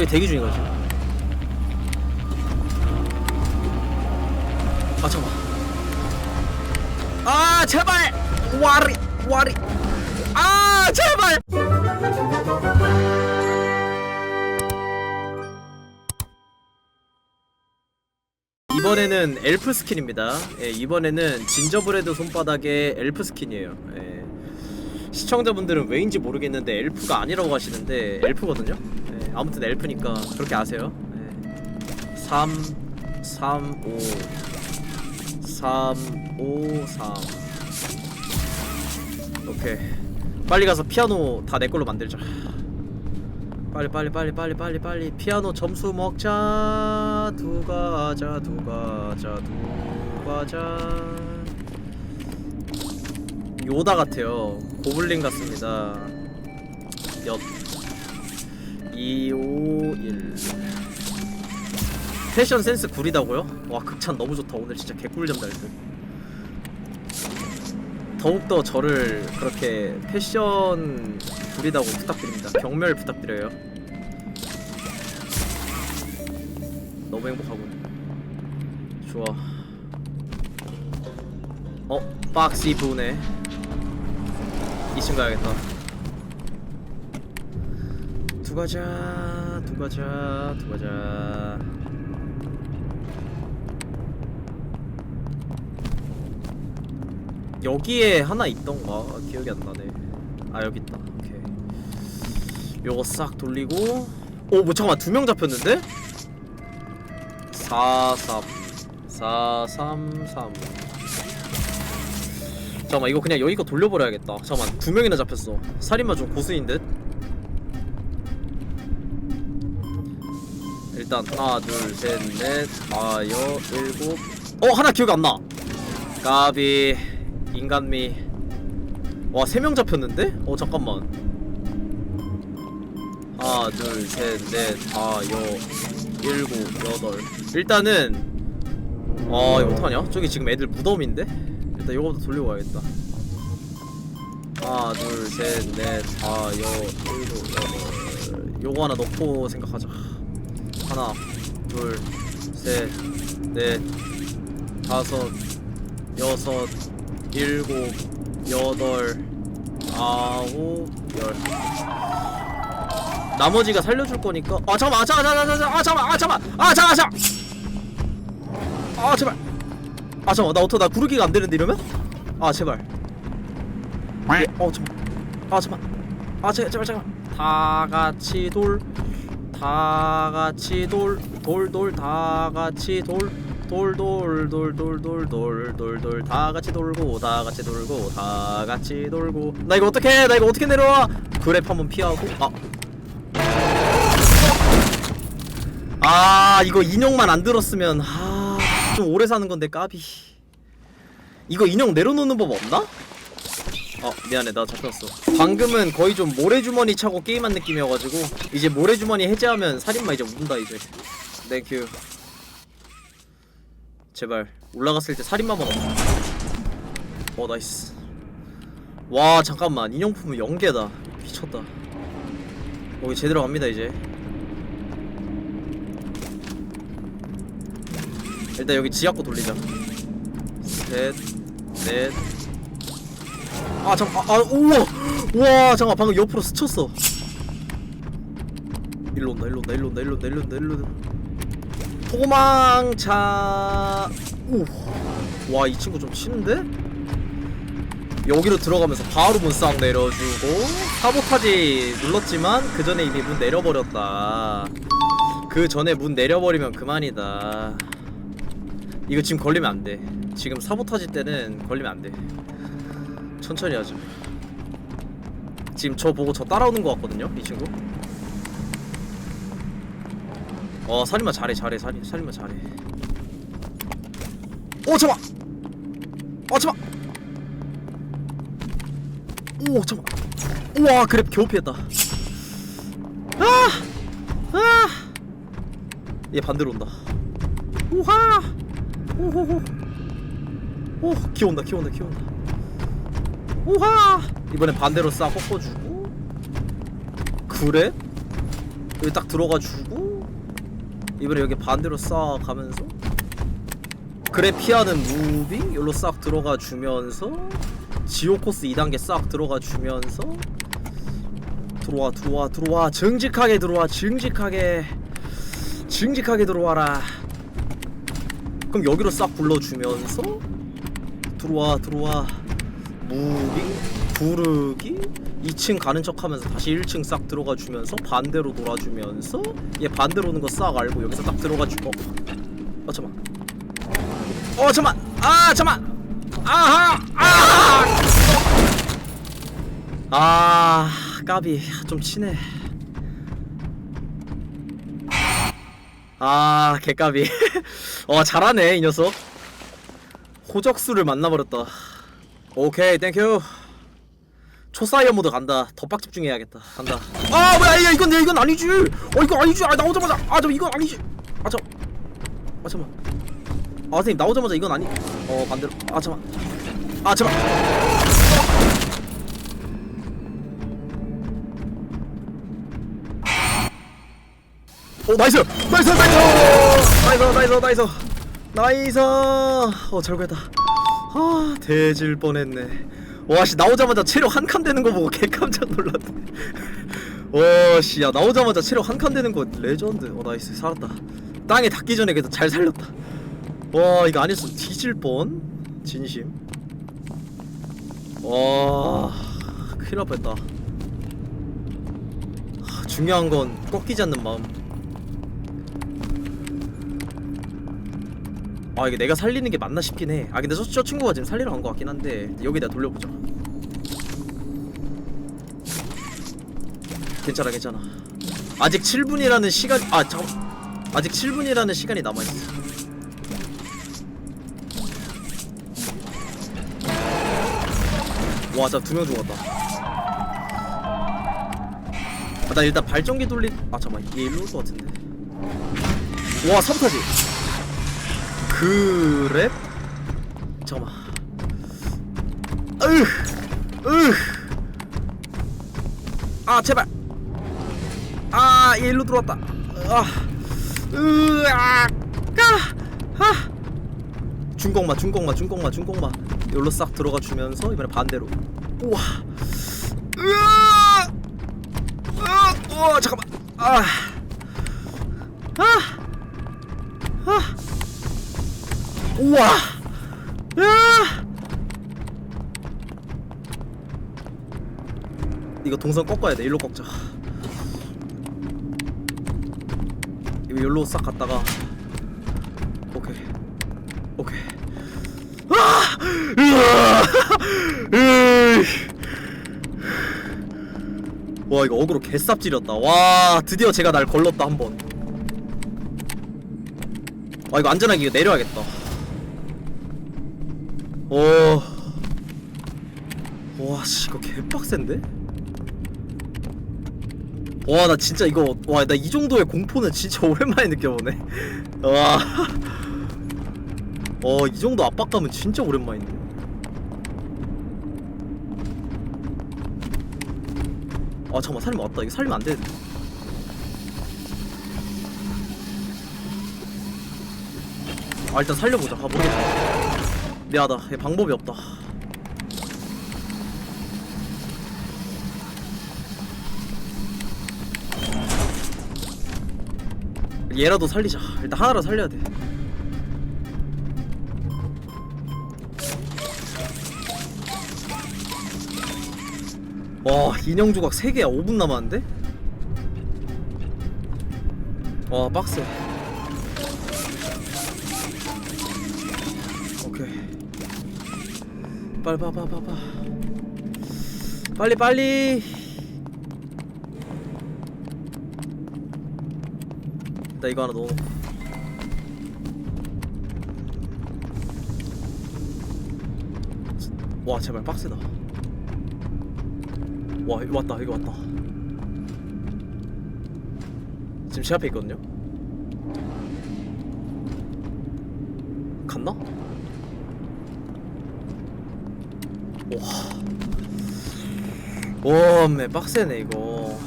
저기 대기 중인 거지. 아 잠깐. 아 제발 와리 와리. 아 제발. 이번에는 엘프 스킨입니다. 예, 이번에는 진저브레드 손바닥의 엘프 스킨이에요. 예. 시청자분들은 왜인지 모르겠는데 엘프가 아니라고 하시는데 엘프거든요. 예, 아무튼 엘프니까 그렇게 아세요. 예. 3 3 5 3 5 3 오케이. 빨리 가서 피아노 다 내 걸로 만들자. 빨리 빨리 빨리 빨리 빨리 빨리 피아노 점수 먹자 두 가자 두 가자 두 가자 요다 같아요 고블린 같습니다 엿 251 패션 센스 구리다고요? 와 극찬 너무 좋다 오늘 진짜 개꿀잠 잘듯 더욱더 저를 그렇게 패션 구리다고 부탁드립니다. 경멸 부탁드려요. 너무 행복하군. 좋아. 어, 박시 부네. 2층 가야겠다. 두 가자, 두 가자, 두 가자. 여기에 하나 있던가 기억이 안 나네. 아 여기 있다. 오케이. 요거 싹 돌리고. 오, 뭐 잠깐만 두 명 잡혔는데? 4 3 4 3 3 잠깐만 이거 그냥 여기 거 돌려버려야겠다. 잠깐만 두 명이나 잡혔어. 살인마 좀 고수인 듯. 일단 하나 둘셋넷 다여 일곱. 어 하나 기억이 안 나. 까비. 인간미 와 세 명 잡혔는데? 어 잠깐만 하나 둘셋넷 다여 일곱 여덟 일단은 아 이거 어떡하냐? 저기 지금 애들 무덤인데? 일단 요거부터 돌리고 가야겠다 하나 둘셋넷 다여 일곱 여덟 요거 하나 넣고 생각하자 하나 둘 셋 넷 다섯 여섯 일곱, 여덟, 아홉, 열. 나머지가 살려줄 거니까. 아 잠깐만, 아 잠깐만, 아 잠깐만, 아 잠깐만, 아 잠깐만, 아 잠깐만. 아 제발. 아 잠깐만, 나 어떡, 나 구르기가 안 되는데 이러면? 아 제발. 예, 어 잠깐. 아 잠깐. 아 제발, 제발, 잠깐. 다 같이 돌. 다 같이 돌. 돌, 돌, 다 같이 돌. 돌 돌 돌 돌 돌 돌 돌 돌 다 같이 돌고 다 같이 돌고 다 같이 돌고 나 이거 어떻게 나 이거 어떻게 내려와 그랩 한번 피하고 아. 아 이거 인형만 안 들었으면 아 좀 오래 사는 건데 까비 이거 인형 내려놓는 법 없나? 어 미안해. 나 잡혔어. 방금은 거의 좀 모래주머니 차고 게임한 느낌이어가지고 이제 모래주머니 해제하면 살인마 이제 운다 이제. 땡큐. 제발. 올라갔을 때 살인마만 없어. 어 나이스. 와 잠깐만. 인형품은 연계다. 미쳤다. 여기 제대로 갑니다 이제. 일단 여기 지하고 돌리자. 셋넷 아 잠깐 아, 아 우와! 와 잠깐 방금 옆으로 스쳤어. 일로 온다 일로 온다 일로 온다 일로 온다 일로 온다 일로 온다. 도망차. 오와. 이 친구 좀 치는데? 여기로 들어가면서 바로 문쌍 내려주고 사보타지 눌렀지만 그 전에 이미 문 내려버렸다. 그 전에 문 내려버리면 그만이다. 이거 지금 걸리면 안돼. 지금 사보타지 때는 걸리면 안돼 천천히 하자 지금 저 보고 저 따라오는 것 같거든요 이 친구. 어 살인마 잘해 잘해 살인 살인마 잘해. 오 잠깐 어 잠깐 오 잠깐 우와 그래 겨우 피했다. 아 아 얘 반대로 온다. 우하 오호호. 오 기 온다 기 온다 기 온다 우하! 이번엔 반대로 싹 꺾어주고. 그래? 여기 딱 들어가 주고. 이번에 여기 반대로 싹 가면서. 그래 피하는 무빙? 여기로 싹 들어가 주면서. 지옥 코스 2단계 싹 들어가 주면서. 들어와 들어와 들어와. 정직하게 들어와 정직하게. 정직하게 들어와라. 그럼 여기로 싹 불러주면서. 들어와 들어와 무빙 부르기 2층 가는 척하면서 다시 1층 싹 들어가 주면서 반대로 돌아주면서 얘 반대로 오는 거 싹 알고 여기서 딱 들어가 주고 어 잠만. 어 잠만! 아 잠만! 아하! 아하! 아 까비. 좀 치네 아 개까비. 어 잘하네 이 녀석. 호적수를 만나버렸다 오케이 땡큐 초사이어 모드 간다. 더 집중해야겠다. 간다. 아 뭐야 야 이건 내 이건 아니지. 어 이거 아니지. 아 나오자마자. 아 잠깐 이건 아니지. 아 잠아 잠깐 아 선생님 나오자마자 이건 아니 어 반대로. 아 잠깐 아 잠깐 오 나이스! 나이스 나이스! 나이스 나이스 나이스! 나이스! 어잘 구했다 아 대질 뻔했네. 와씨 나오자마자 체력 한 칸 되는 거 보고 개 깜짝 놀랐네. 와씨 야 나오자마자 체력 한 칸 되는 거 레전드. 어 나이스. 살았다. 땅에 닿기 전에 그래도 잘 살렸다. 와 이거 아니었으면 뒤질 뻔? 진심? 와 큰일 날 뻔했다. 하, 중요한 건 꺾이지 않는 마음 아 이게 내가 살리는 게 맞나 싶긴 해. 아 근데 저, 저 친구가 지금 살리러 간 것 같긴 한데 여기다 돌려보자. 괜찮아 괜찮아. 아직 7분이라는 시간 아 잠. 아직 7분이라는 시간이 남아 있어. 와, 진짜 두명 죽었다. 아, 나 일단 발전기 돌린. 아 잠만, 얘 일로 올 것 같은데. 와, 사부타지. 그랩? 잠깐만. 으으 으으 아 제발. 아 얘 일로 들어왔다. 아 으아 아 중공마 중공마 중공마 중공마. 여기로 싹 들어가 주면서 이번에 반대로. 우와. 으아! 으아! 어 잠깐만. 아 아! 우와! 야! 이거 동선 꺾어야 돼. 일로 꺾자. 이거 일로 싹 갔다가 오케이. 오케이. 아! 와 이거 어그로 개쌉 지렸다. 와 드디어 제가 날 걸렀다 한 번. 아 이거 안전하게 이거 내려야겠다. 오. 와, 씨, 이거 개빡센데? 와, 나 진짜 이거, 와, 나 이 정도의 공포는 진짜 오랜만에 느껴보네. 와. 어, 이 정도 압박감은 진짜 오랜만인데. 아, 잠깐만, 살림 왔다. 이거 살리면 안 되는데. 아, 일단 살려보자. 아, 모르겠다. 미안하다. 얘 방법이 없다. 얘라도 살리자. 일단 하나라도 살려야 돼. 와, 인형 조각 3개야. 5분 남았는데? 와, 빡세. 빨리 봐. 빨리, 빨리. 나 이거 하나 넣어놓고. 와, 제발 빡세다. 와, 이거 왔다, 이거 왔다. 지금 제 앞에 있거든요? 갔나? 와. 와, 매 빡세네 이거.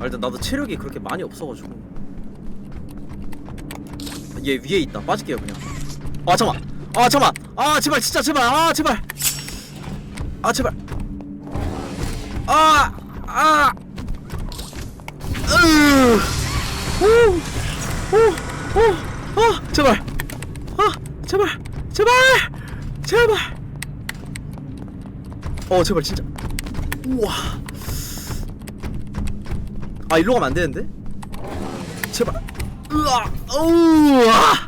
아, 일단 나도 체력이 그렇게 많이 없어가지고. 얘 위에 있다. 빠질게요 그냥. 아 잠만. 아 잠만. 아 제발 진짜 제발. 아 제발. 아 제발. 아 아. 으으... 오오오오 제발. 아 제발 제발 제발. 어 제발 진짜. 우와. 아 일로 가면 안 되는데? 제발. 으아 우와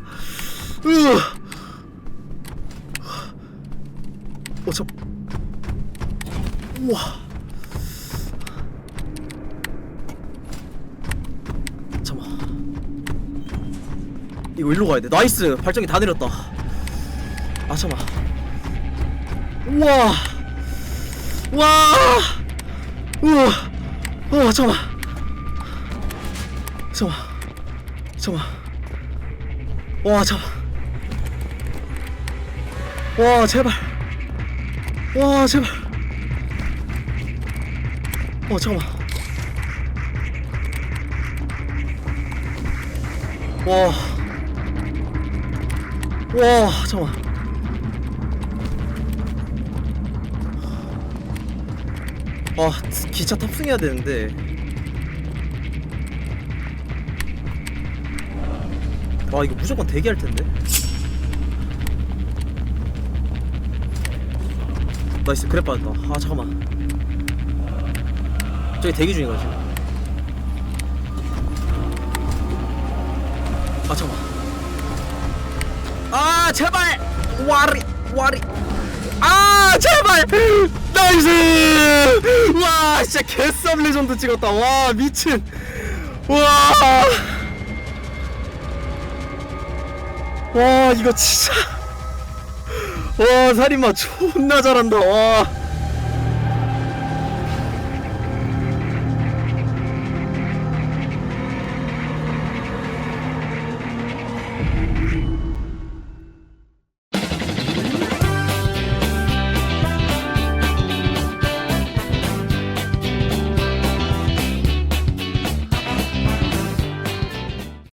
돼. 나이스. 발전기 다 내렸다. 아 잠깐 우와. 와. 우와. 어 잠깐 잠깐 잠깐 와 잠깐 와 제발. 와 제발. 어 잠깐만 와. 와, 잠깐만. 아, 기차 탑승해야 되는데. 와, 이거 무조건 대기할 텐데. 나이스, 그래 빠졌다. 아, 잠깐만. 저기 대기 중이다, 지금. 아 잠깐만 아 제발! 와리 와리. 아 제발! 나이스! 와 진짜 개썸 레전드 찍었다. 와 미친. 와와. 와, 이거 진짜. 와 살인마 존나 잘한다. 와